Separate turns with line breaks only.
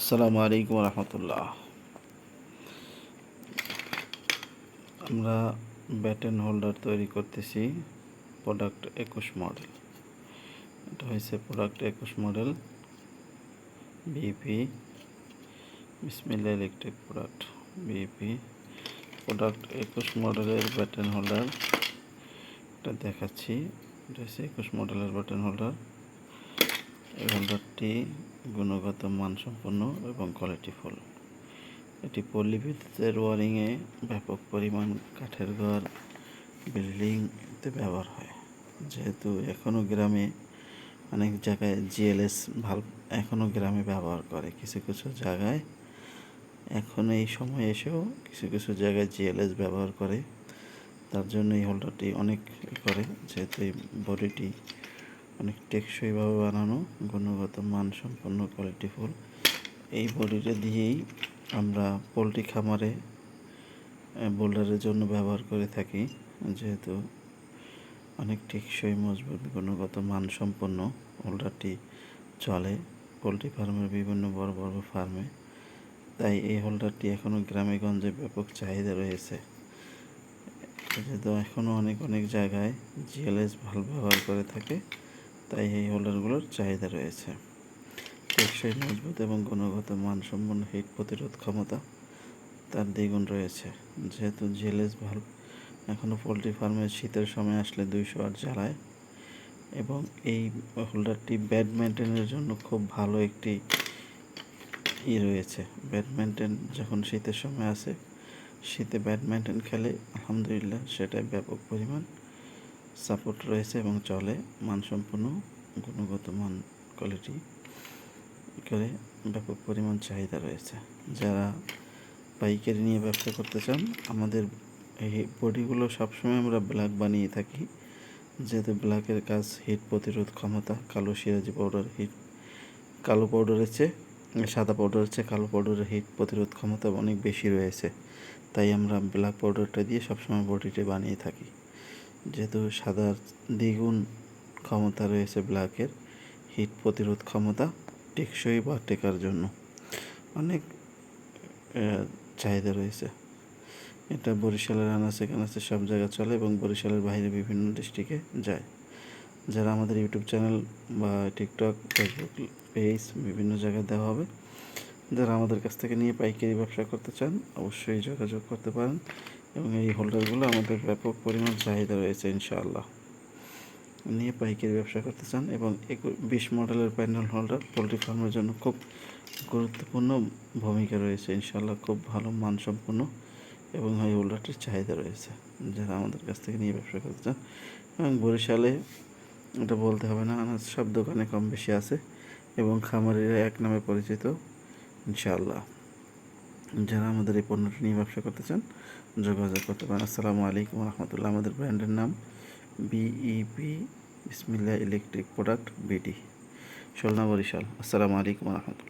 আসসালামু আলাইকুম রহমতুল্লাহ। আমরা ব্যাটেন হোল্ডার তৈরি করতেছি প্রোডাক্ট একুশ মডেল এটা হয়েছে প্রোডাক্ট একুশ model BP Bismillah electric product BP product একুশ মডেলের ব্যাটেন হোল্ডার এটা দেখাচ্ছি। এটা হচ্ছে একুশ মডেলের ব্যাটেন হোল্ডার হোল্ডারটি গুণগত মানসম্পন্ন এবং কোয়ালিটিফুল এটি পল্লী বিদ্যুতের ওয়ারিংয়ে ব্যাপক পরিমাণ কাঠের ঘর বিল্ডিংতে ব্যবহার হয়। যেহেতু এখনও গ্রামে অনেক জায়গায় জিএলএস ভালো এখনও গ্রামে ব্যবহার করে কিছু কিছু জায়গায়, এখন এই সময় এসেও কিছু কিছু জায়গায় জিএলএস ব্যবহার করে। তার জন্য এই হোল্ডারটি অনেক করে, যেহেতু এই বডিটি অনেক টেকসইভাবে বানানো, গুণগত মানসম্পন্ন কোয়ালিটিফুল এই বডিটা দিয়েই আমরা পোলট্রি খামারে বোল্ডারের জন্য ব্যবহার করে থাকি। যেহেতু অনেক টেকসই, মজবুত, গুণগত, মানসম্পন্ন হোল্ডারটি চলে পোলট্রি ফার্মের বিভিন্ন বড় বড় ফার্মে। তাই এই হোল্ডারটি এখনও গ্রামে গঞ্জে ব্যাপক চাহিদা রয়েছে। যেহেতু এখনও অনেক অনেক জায়গায় জিএলএস ভালো ব্যবহার করে থাকে। তাই এই হোল্ডারগুলোর চাহিদা রয়েছে। টেকসই মজবুত এবং গুণগত মানসম্পন্ন হিট প্রতিরোধ ক্ষমতা তার দ্বিগুণ রয়েছে। যেহেতু জেলেস ভাল্ব এখনও পোলট্রি ফার্মে শীতের সময় আসলে দুইশো আট জ্বালায় এবং এই হোল্ডারটি ব্যাডমিন্টনের জন্য খুব ভালো একটি ই রয়েছে। ব্যাডমিন্টন যখন শীতের সময় আসে, শীতে ব্যাডমিন্টন খেলে আলহামদুলিল্লাহ সেটাই ব্যাপক পরিমাণ সাপোর্ট রয়েছে এবং চলে মানসম্পন্ন, গুণগত মান কোয়ালিটি করে ব্যাপক পরিমাণ চাহিদা রয়েছে। যারা পাইকারি নিয়ে ব্যবসা করতে চান, আমাদের এই বডিগুলো সবসময় আমরা ব্ল্যাক বানিয়ে থাকি। যেহেতু ব্ল্যাকের কাজ হিট প্রতিরোধ ক্ষমতা, কালো সিরাজি পাউডার হিট কালো পাউডারের চেয়ে, সাদা পাউডারের চেয়ে কালো পাউডারের হিট প্রতিরোধ ক্ষমতা অনেক বেশি রয়েছে। তাই আমরা ব্ল্যাক পাউডারটা দিয়ে সবসময় বডিটা বানিয়ে থাকি। যেহেতু সাদার দ্বিগুণ ক্ষমতা রয়েছে ব্ল্যাকের, হিট প্রতিরোধ ক্ষমতা টেকসই বা টেকার জন্য। অনেক চাহিদা রয়েছে। এটা বরিশালের আনাচে কানাচে সব জায়গায় চলে এবং বরিশালের বাইরে বিভিন্ন ডিস্ট্রিক্টে যায়। যারা আমাদের ইউটিউব চ্যানেল বা টিকটক, ফেসবুক পেজ বিভিন্ন জায়গায় দেওয়া হবে, যারা আমাদের কাছ থেকে নিয়ে পাইকারি ব্যবসা করতে চান, অবশ্যই যোগাযোগ করতে পারেন। এবং এই হোল্ডারগুলো আমাদের ব্যাপক পরিমাণ চাহিদা রয়েছে, ইনশাআল্লাহ। নিয়ে পাইকারি ব্যবসা করতে চান এবং বিশ মডেলের প্যান্ডেল হোল্ডার পোলট্রি ফার্মের জন্য খুব গুরুত্বপূর্ণ ভূমিকা রয়েছে, ইনশাআল্লাহ খুব ভালো মানসম্পন্ন এবং এই হোল্ডারটির চাহিদা রয়েছে। যারা আমাদের কাছ থেকে নিয়ে ব্যবসা করতে চান এবং বরিশালে এটা বলতে হবে না সব দোকানে কম বেশি আছে এবং খামারিরা এক নামে পরিচিত, ইনশাআল্লাহ। যারা আমাদের এই পণ্যটি নিয়ে ব্যবসা করতে চান যোগাযোগ করতে পারেন। আসসালামু আলাইকুম রহমতুল্লাহ আমাদের ব্র্যান্ডের নাম BEP Bismillah electric product BD সোলনা Barishal. আসসালামু আলাইকুম রহমতুল্লাহ